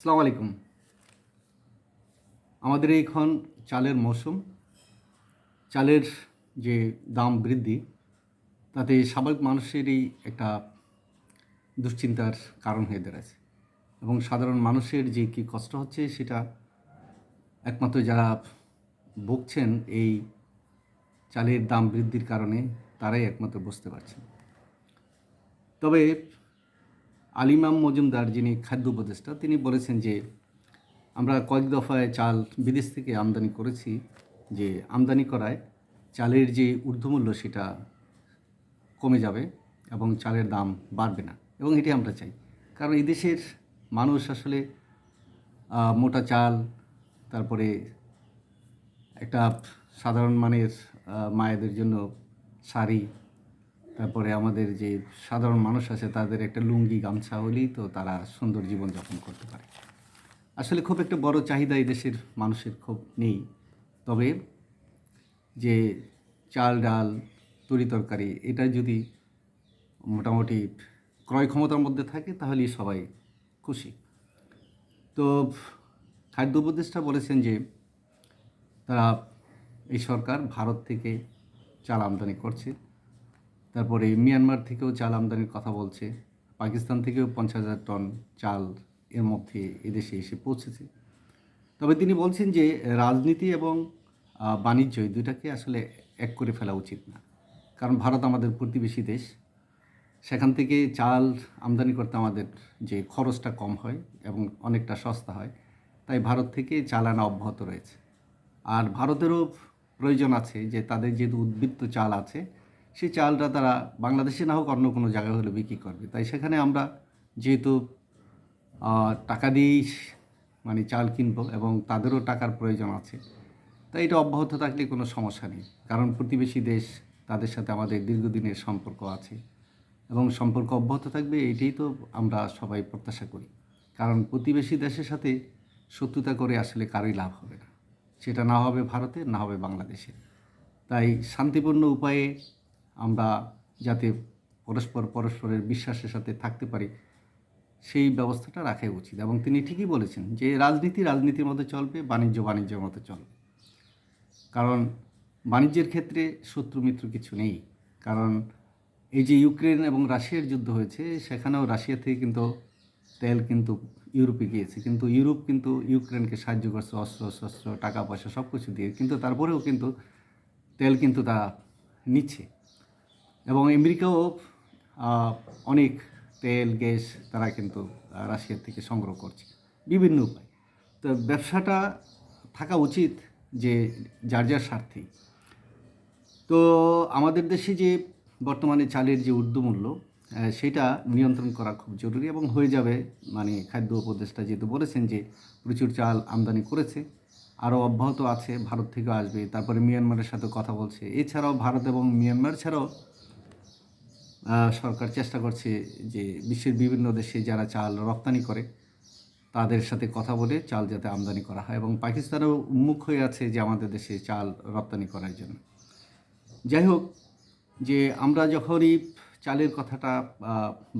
আসসালামু আলাইকুম। আমাদের এখন চালের মৌসুম। চালের যে দাম বৃদ্ধি, তাতে স্বাভাবিক মানুষেরই একটা দুশ্চিন্তার কারণ হয়ে দাঁড়াচ্ছে এবং সাধারণ মানুষের যে কী কষ্ট হচ্ছে সেটা একমাত্র যারা ভুগছেন এই চালের দাম বৃদ্ধির কারণে তারাই একমাত্র বুঝতে পারছেন। তবে আলিমাম মজুমদার যিনি খাদ্য উপদেষ্টা, তিনি বলেছেন যে আমরা কয়েক দফায় চাল বিদেশ থেকে আমদানি করেছি, যে আমদানি করায় চালের যে ঊর্ধ্বমূল্য সেটা কমে যাবে এবং চালের দাম বাড়বে না। এবং এটি আমরা চাই। কারণ এই দেশের মানুষ আসলে মোটা চাল, তারপরে একটা সাধারণ মানের মায়েদের জন্য শাড়ি তারপরে আমাদের যে সাধারণ মানুষ আছে, তাদের একটা লুঙ্গি, গামছা হলেই তো তারা সুন্দর জীবনযাপন করতে পারে। আসলে খুব একটা বড় চাহিদা এই দেশের মানুষের খুব নেই। তবে যে চাল, ডাল, তরি তরকারি, এটা যদি মোটামুটি ক্রয় ক্ষমতার মধ্যে থাকে, তাহলেই সবাই খুশি। তো খাদ্য উপদেষ্টা বলেছেন যে, তারা এই সরকার ভারত থেকে চাল আমদানি করছে। তারপরে মিয়ানমার থেকেও চাল আমদানির কথা বলছে। পাকিস্তান থেকেও পঞ্চাশ হাজার টন চাল এর মধ্যে এদেশে এসে পৌঁছেছে। তবে তিনি বলছেন যে রাজনীতি এবং বাণিজ্য এই দুইটাকে আসলে এক করে ফেলা উচিত না। কারণ ভারত আমাদের প্রতিবেশী দেশ। সেখান থেকে চাল আমদানি করতে আমাদের যে খরচটা কম হয় এবং অনেকটা সস্তা হয়, তাই ভারত থেকে চাল আনা অব্যাহত রয়েছে। আর ভারতেরও প্রয়োজন আছে যে তাদের যেহেতু উদ্বৃত্ত চাল আছে সেই চালটা তারা বাংলাদেশে না হোক অন্য কোনো জায়গায় হলে বিক্রি করবে। তাই সেখানে আমরা যেহেতু টাকা দিয়েই মানে চাল কিনবো এবং তাদেরও টাকার প্রয়োজন আছে, তাই এটা অব্যাহত থাকলে কোনো সমস্যা নেই। কারণ প্রতিবেশী দেশ তাদের সাথে আমাদের দীর্ঘদিনের সম্পর্ক আছে এবং সম্পর্ক অব্যাহত থাকবে, এটাই তো আমরা সবাই প্রত্যাশা করি। কারণ প্রতিবেশী দেশের সাথে শত্রুতা করে আসলে কারোই লাভ হবে না। সেটা না হবে ভারতে না হবে বাংলাদেশে তাই শান্তিপূর্ণ উপায়ে আমরা যাতে পরস্পর পরস্পরের বিশ্বাসের সাথে থাকতে পারি, সেই ব্যবস্থাটা রাখাই উচিত। এবং তিনি ঠিকই বলেছেন যে রাজনীতি রাজনীতির মধ্যে চলবে, বাণিজ্য বাণিজ্যের মতো চলবে। কারণ বাণিজ্যের ক্ষেত্রে শত্রু মিত্র কিছু নেই। কারণ এই যে ইউক্রেন এবং রাশিয়ার যুদ্ধ হয়েছে, সেখানেও রাশিয়া থেকে কিন্তু তেল কিন্তু ইউরোপে গিয়েছে। কিন্তু ইউরোপ কিন্তু ইউক্রেনকে সাহায্য করছে, অস্ত্র, শস্ত্র, টাকা পয়সা সব কিছু দিয়ে। কিন্তু তারপরেও কিন্তু তেল কিন্তু তা নিচ্ছে। এবং আমেরিকাও অনেক তেল, গ্যাস তারা কিন্তু রাশিয়ার থেকে সংগ্রহ করছে। বিভিন্ন উপায়। তো ব্যবসাটা থাকা উচিত যে যার যার স্বার্থেই। তো আমাদের দেশে যে বর্তমানে চালের যে ঊর্ধ্বমূল্য সেটা নিয়ন্ত্রণ করা খুব জরুরি এবং হয়ে যাবে। মানে খাদ্য উপদেষ্টা যেহেতু বলেছেন যে প্রচুর চাল আমদানি করেছে, আরও অব্যাহত আছে, ভারত থেকেও আসবে। তারপরে মিয়ানমারের সাথে কথা বলছে। এছাড়াও ভারত এবং মিয়ানমার ছাড়াও সরকার চেষ্টা করছে যে বিশ্বের বিভিন্ন দেশে যারা চাল রপ্তানি করে, তাদের সাথে কথা বলে চাল যাতে আমদানি করা হয় এবং পাকিস্তানও উন্মুখ হয়ে আছে যে আমাদের দেশে চাল রপ্তানি করার জন্য। যাই হোক, যে আমরা যখনই চালের কথাটা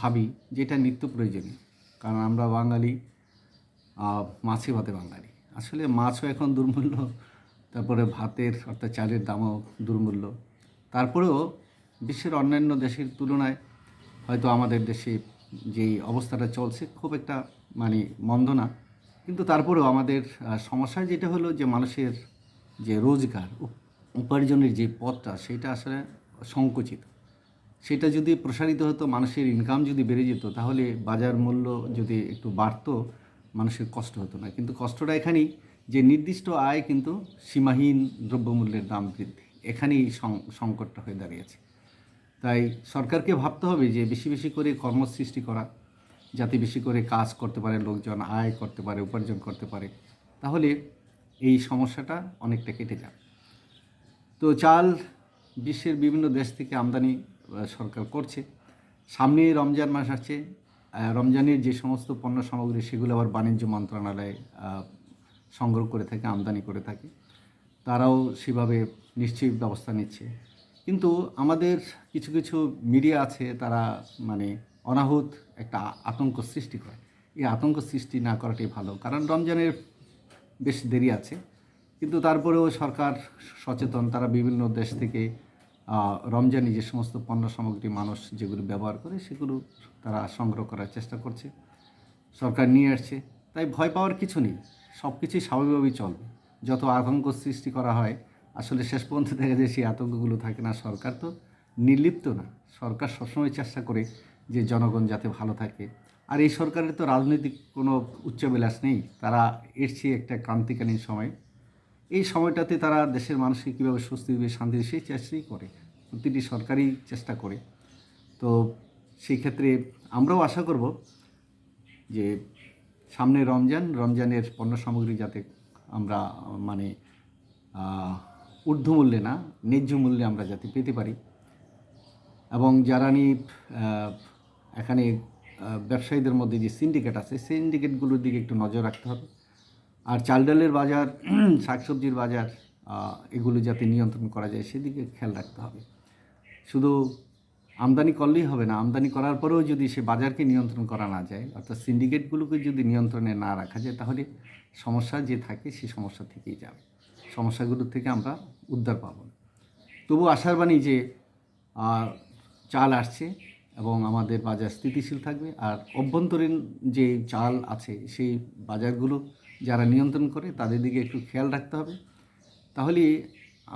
ভাবি যেটা নিত্য প্রয়োজনীয়, কারণ আমরা বাঙালি মাছে ভাতে বাঙালি। আসলে মাছও এখন দুর্মূল্য, তারপরে ভাতের অর্থাৎ চালের দামও দুর্মূল্য। তারপরেও বিশ্বের অন্যান্য দেশের তুলনায় হয়তো আমাদের দেশে যেই অবস্থাটা চলছে খুব একটা মানে মন্দ না। কিন্তু তারপরেও আমাদের সমস্যা যেটা হলো যে মানুষের যে রোজগার, উপ- উপার্জনের যে পথটা, সেটা আসলে সংকুচিত। সেটা যদি প্রসারিত হতো, মানুষের ইনকাম যদি বেড়ে যেত, তাহলে বাজার মূল্য যদি একটু বাড়তো, মানুষের কষ্ট হতো না। কিন্তু কষ্টটা এখানেই, যে নির্দিষ্ট আয় কিন্তু সীমাহীন দ্রব্যমূল্যের দাম বৃদ্ধি। এখানেই সংকটটা হয়ে দাঁড়িয়েছে। তাই সরকারকে ভাবতে হবে যে বেশি বেশি করে কর্মসৃষ্টি করা, যাতে বেশি করে কাজ করতে পারে লোকজন, আয় করতে পারে, উপার্জন করতে পারে, তাহলে এই সমস্যাটা অনেকটা কেটে যাবে। তো চাল বিশ্বের বিভিন্ন দেশ থেকে আমদানি সরকার করছে। সামনে রমজান মাস আছে রমজানের যে সমস্ত পণ্য সামগ্রী, সেগুলো আবার বাণিজ্য মন্ত্রণালয় সংগ্রহ করে থাকে, আমদানি করে থাকে। তারাও সেভাবে নিশ্চয়ই ব্যবস্থা নিচ্ছে। কিন্তু আমাদের কিছু কিছু মিডিয়া আছে, তারা মানে অনাহুত একটা আতঙ্ক সৃষ্টি করে। এই আতঙ্ক সৃষ্টি না করাটাই ভালো। কারণ রমজানের বেশ দেরি আছে, কিন্তু তারপরেও সরকার সচেতন। তারা বিভিন্ন দেশ থেকে রমজানি যে সমস্ত পণ্য সামগ্রী মানুষ যেগুলো ব্যবহার করে, সেগুলো তারা সংগ্রহ করার চেষ্টা করছে। সরকার নিয়ে আসছে। তাই ভয় পাওয়ার কিছু নেই। সব কিছুই স্বাভাবিকভাবেই চলবে। যত আতঙ্ক সৃষ্টি করা হয় আসলে শেষ পর্যন্ত দেখা যায় সেই আতঙ্কগুলো থাকে না। সরকার তো নির্লিপ্ত না। সরকার সবসময় চেষ্টা করে যে জনগণ যাতে ভালো থাকে। আর এই সরকারের তো রাজনৈতিক কোনো উচ্চবিলাস নেই। তারা এসছে একটা ক্রান্তিকালীন সময়। এই সময়টাতে তারা দেশের মানুষকে কীভাবে স্বস্তি দেবে, শান্তি দেবে, সেই চেষ্টাই করে। প্রতিটি সরকারই চেষ্টা করে। তো সেই ক্ষেত্রে আমরাও আশা করব যে সামনে রমজান, রমজানের পণ্য সামগ্রী যাতে আমরা মানে ঊর্ধ্বমূল্যে না, ন্যায্য মূল্যে আমরা যাতে পেতে পারি। এবং যারা এখানে ব্যবসায়ীদের মধ্যে যে সিন্ডিকেট আছে সিন্ডিকেটগুলোর দিকে একটু নজর রাখতে হবে। আর চাল ডালের বাজার, শাকসবজির বাজার এগুলো যাতে নিয়ন্ত্রণ করা যায়, সেদিকে খেয়াল রাখতে হবে। শুধু আমদানি করলেই হবে না, আমদানি করার পরেও যদি সে বাজারকে নিয়ন্ত্রণ করা না যায়, অর্থাৎ সিন্ডিকেটগুলোকে যদি নিয়ন্ত্রণে না রাখা যায়, তাহলে সমস্যা যে থাকে সেই সমস্যা থেকেই যাবে। সমস্যাগুলো থেকে আমরা উদ্ধার পাব। তবু আশার বাণী যে চাল আসছে এবং আমাদের বাজার স্থিতিশীল থাকবে, আর অভ্যন্তরীণ যে চাল আছে, সেই বাজারগুলো যারা নিয়ন্ত্রণ করে, তাদের দিকে একটু খেয়াল রাখতে হবে। তাহলে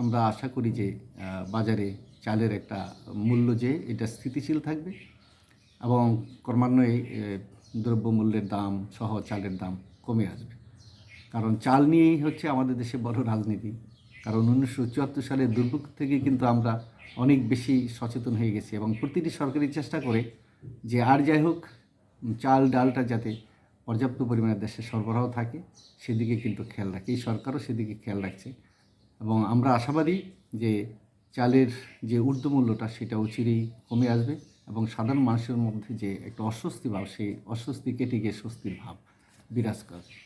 আমরা আশা করি যে বাজারে চালের একটা মূল্য যে, এটা স্থিতিশীল থাকবে এবং ক্রমান্বয়ে দ্রব্যমূল্যের দাম সহ চালের দাম কমে আসবে। কারণ চাল নিয়েই হচ্ছে আমাদের দেশে বড় রাজনীতি। কারণ উনিশশো চুয়াত্তর সালের দুর্ভিক্ষ থেকে কিন্তু আমরা অনেক বেশি সচেতন হয়ে গেছি এবং প্রতিটি সরকারি চেষ্টা করে যে আর যাই হোক, চাল, ডালটা যাতে পর্যাপ্ত পরিমাণে দেশে সরবরাহ থাকে, সেদিকে কিন্তু খেয়াল রাখে। এই সরকারও সেদিকে খেয়াল রাখছে। এবং আমরা আশাবাদী যে চালের যে ঊর্ধ্বমূল্যটা, সেটা অচিরেই কমে আসবে এবং সাধারণ মানুষের মধ্যে যে একটা অস্বস্তি ভাব, সেই অস্বস্তি কেটে গিয়ে স্বস্তির ভাব বিরাজ করবে।